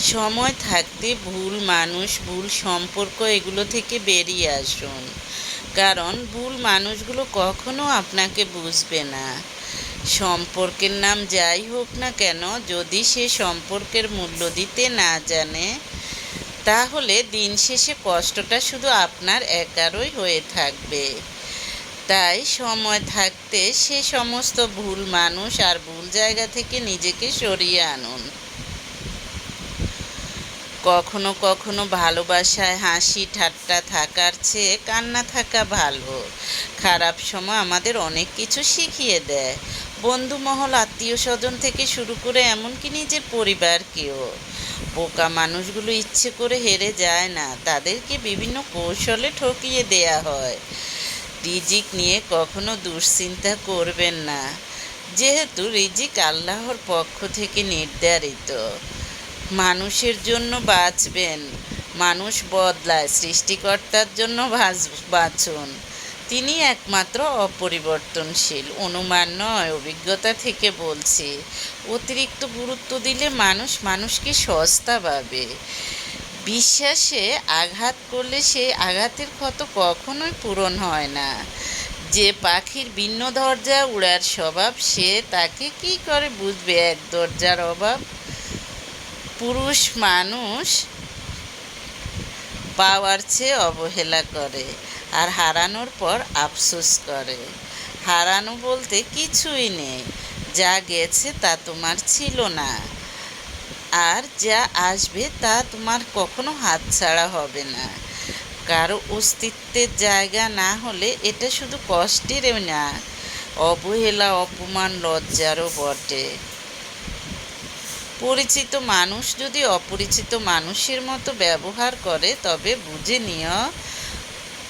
সময় থাকতে ভুল মানুষ, ভুল সম্পর্ক এগুলো থেকে বেরিয়ে আসুন। কারণ ভুল মানুষগুলো কখনো আপনাকে বুঝবে না। সম্পর্কের নাম যাই হোক না কেন, যদি সে সম্পর্কের মূল্য দিতে না জানে, তাহলে দিন শেষে কষ্টটা শুধু আপনার একারই হয়ে থাকবে। তাই সময় থাকতে সে সমস্ত ভুল মানুষ আর ভুল জায়গা থেকে নিজেকে সরিয়ে আনুন। কখনো কখনো ভালোবাসায় হাসি ঠাট্টা থাকার চেয়ে কান্না থাকা ভালো। খারাপ সময় আমাদের অনেক কিছু শিখিয়ে দেয়। বন্ধু মহল আত্মীয় স্বজন থেকে শুরু করে এমনকি নিজের পরিবারকেও। বোকা মানুষগুলো ইচ্ছে করে হেরে যায় না, তাদেরকে বিভিন্ন কৌশলে ঠকিয়ে দেয়া হয়। রিজিক নিয়ে কখনো দুশ্চিন্তা করবেন না, যেহেতু রিজিক আল্লাহর পক্ষ থেকে নির্ধারিত। মানুষের জন্য বাঁচবেন। মানুষ বদলায়, সৃষ্টিকর্তার জন্য বাঁচ- বাঁচুন। তিনি একমাত্র অপরিবর্তনশীল। অনুমান নয়, অভিজ্ঞতা থেকে বলছি। অতিরিক্ত গুরুত্ব দিলে মানুষ মানুষকে সস্তা পাবে বিশ্বাসে আঘাত করলে সেই আঘাতের ক্ষত কখনোই পূরণ হয় না। যে পাখির ভিন্ন দরজা উড়ার স্বভাব, সে তাকে কি করে বুঝবে? এক দরজার অভাব? পুরুষ মানুষ পাওয়ার চেয়ে অবহেলা করে আর হারানোর পর আফসোস করে। হারানো বলতে কিছুই নেই, যা গেছে তা তোমার ছিল না। আর যা আসবে তা তোমার কখনো হাতছাড়া হবে না। কারও অস্তিত্বের জায়গা না হলে এটা শুধু কষ্টের না, অবহেলা, অপমান লজ্জারও বটে। পরিচিত মানুষ যদি অপরিচিত মানুষের মতো ব্যবহার করে, তবে বুঝে নিও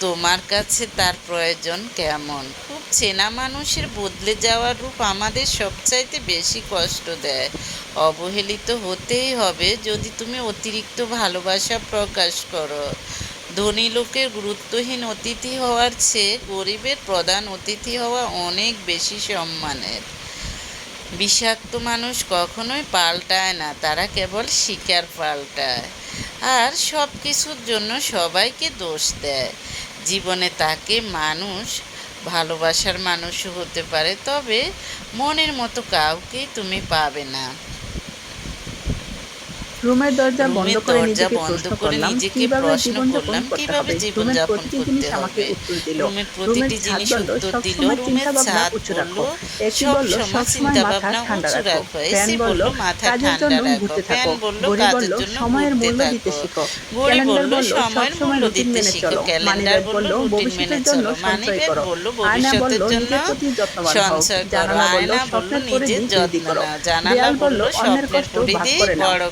তোমার কাছে তার প্রয়োজন কেমন। খুব চেনা মানুষের বদলে যাওয়ার রূপ আমাদের সবচাইতে বেশি কষ্ট দেয়। অবহেলিত হতেই হবে যদি তুমি অতিরিক্ত ভালোবাসা প্রকাশ করো। ধনী লোকের গুরুত্বহীন অতিথি হওয়ার চেয়ে গরিবের প্রধান অতিথি হওয়া অনেক বেশি সম্মানের। বিষাক্ত মানুষ কখনোই পাল্টায় না, তারা কেবল শিকার পাল্টায়। আর সব কিছুর জন্য সবাইকে দোষ দেয়। জীবনে তাকে মানুষ, ভালোবাসার মানুষও হতে পারে, তবে মনের মতো কাউকেই তুমি পাবে না। রুমের দরজা বন্ধ করে নিজেকে প্রশ্ন করে করলাম কীভাবে জীবনযাপন করলাম করতে হবে? রুমের প্রতিটি জিনিস আমাকে উত্তর দিল। রুমের প্রতিটি ছাদ জিনিস বলল সবসময় চিন্তা ভাবনা ছাদ উঁচু রাখো। এসি বলল সময় সবসময় মাথা ঠান্ডা রাখো। ফ্যান বলল কাজের জন্য ঘুরতে থাকো। ঘড়ি বলল জন্য সময়ের মূল্য দিতে শিখো। ক্যালেন্ডার বলল সবসময় মূল্য রুটিন দিতে মেনে শিখো। চলো। ক্যালেন্ডার মানিব্যাগ বলল মেনে ভবিষ্যতের জন্য সঞ্চয় করো। আয়না ভবিষ্যতের বলল জন্য নিজের প্রতি যত্নবান হও। জানালা বলল স্বপ্নের নিজের দিক যত্ন করো। দেয়াল বলল অন্যের কষ্ট ভাগ করে নাও করো